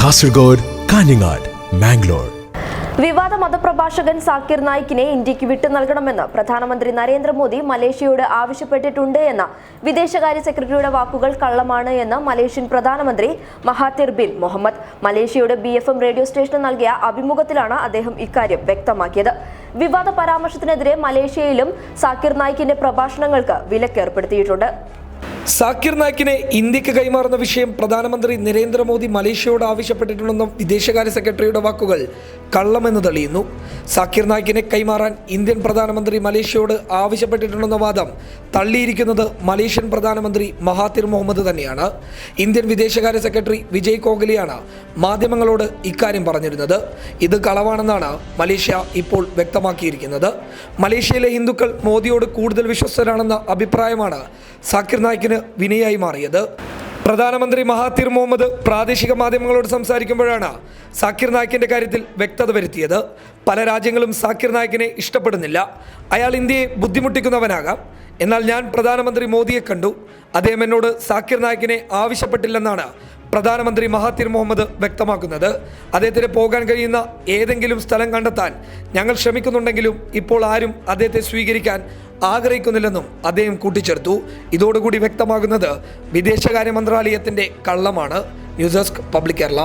കാസർഗോഡ് കാഞ്ഞങ്ങാട് മാംഗ്ലൂർ വിവാദ മതപ്രഭാഷകൻ സാക്കിർ നായിക്കിനെ ഇന്ത്യയ്ക്ക് വിട്ടു നൽകണമെന്ന് പ്രധാനമന്ത്രി നരേന്ദ്രമോദി മലേഷ്യയോട് ആവശ്യപ്പെട്ടിട്ടുണ്ട് എന്ന വിദേശകാര്യ സെക്രട്ടറിയുടെ വാക്കുകൾ കള്ളമാണ് എന്ന് മലേഷ്യൻ പ്രധാനമന്ത്രി മഹാതിർ ബിൻ മുഹമ്മദ്. മലേഷ്യയുടെ ബി എഫ് എം റേഡിയോ സ്റ്റേഷന് നൽകിയ അഭിമുഖത്തിലാണ് അദ്ദേഹം ഇക്കാര്യം വ്യക്തമാക്കിയത്. വിവാദ പരാമർശത്തിനെതിരെ മലേഷ്യയിലും സാക്കിർ നായിക്കിന്റെ പ്രഭാഷണങ്ങൾക്ക് വിലക്കേർപ്പെടുത്തിയിട്ടുണ്ട്. സാക്കിർ നായിക്കിനെ ഇന്ത്യയ്ക്ക് കൈമാറുന്ന വിഷയം പ്രധാനമന്ത്രി നരേന്ദ്രമോദി മലേഷ്യയോട് ആവശ്യപ്പെട്ടിട്ടുണ്ടെന്നും വിദേശകാര്യ സെക്രട്ടറിയുടെ വാക്കുകൾ കള്ളമെന്ന് തെളിയുന്നു. സാക്കിർ നായിക്കിനെ കൈമാറാൻ ഇന്ത്യൻ പ്രധാനമന്ത്രി മലേഷ്യയോട് ആവശ്യപ്പെട്ടിട്ടുണ്ടെന്ന വാദം തള്ളിയിരിക്കുന്നത് മലേഷ്യൻ പ്രധാനമന്ത്രി മഹാതിർ മുഹമ്മദ് തന്നെയാണ്. ഇന്ത്യൻ വിദേശകാര്യ സെക്രട്ടറി വിജയ് കോഹ്ലിയാണ് മാധ്യമങ്ങളോട് ഇക്കാര്യം പറഞ്ഞിരുന്നത്. ഇത് കളവാണെന്നാണ് മലേഷ്യ ഇപ്പോൾ വ്യക്തമാക്കിയിരിക്കുന്നത്. മലേഷ്യയിലെ ഹിന്ദുക്കൾ മോദിയോട് കൂടുതൽ വിശ്വസ്തരാണെന്ന അഭിപ്രായമാണ് സാക്കിർ നായിക്കിന് വിനയായി മാറിയത്. പ്രധാനമന്ത്രി മഹാതീർ മുഹമ്മദ് പ്രാദേശിക മാധ്യമങ്ങളോട് സംസാരിക്കുമ്പോഴാണ് സാക്കിർ നായിക്കിന്റെ കാര്യത്തിൽ വ്യക്തത വരുത്തിയത്. പല രാജ്യങ്ങളും സാക്കിർ നായിക്കിനെ ഇഷ്ടപ്പെടുന്നില്ല. അയാൾ ഇന്ത്യയെ ബുദ്ധിമുട്ടിക്കുന്നവനാകാം. എന്നാൽ ഞാൻ പ്രധാനമന്ത്രി മോദിയെ കണ്ടു. അദ്ദേഹം എന്നോട് സാക്കിർ നായിക്കിനെ ആവശ്യപ്പെട്ടില്ലെന്നാണ് പ്രധാനമന്ത്രി മഹാതീർ മുഹമ്മദ് വ്യക്തമാക്കുന്നത്. അദ്ദേഹത്തിന് പോകാൻ കഴിയുന്ന ഏതെങ്കിലും സ്ഥലം കണ്ടെത്താൻ ഞങ്ങൾ ശ്രമിക്കുന്നുണ്ടെങ്കിലും ഇപ്പോൾ ആരും അദ്ദേഹത്തെ സ്വീകരിക്കാൻ ആഗ്രഹിക്കുന്നില്ലെന്നും അദ്ദേഹം കൂട്ടിച്ചേർത്തു. ഇതോടുകൂടി വ്യക്തമാകുന്നത് വിദേശകാര്യ മന്ത്രാലയത്തിന്റെ കള്ളമാണ്. News desk public Kerala.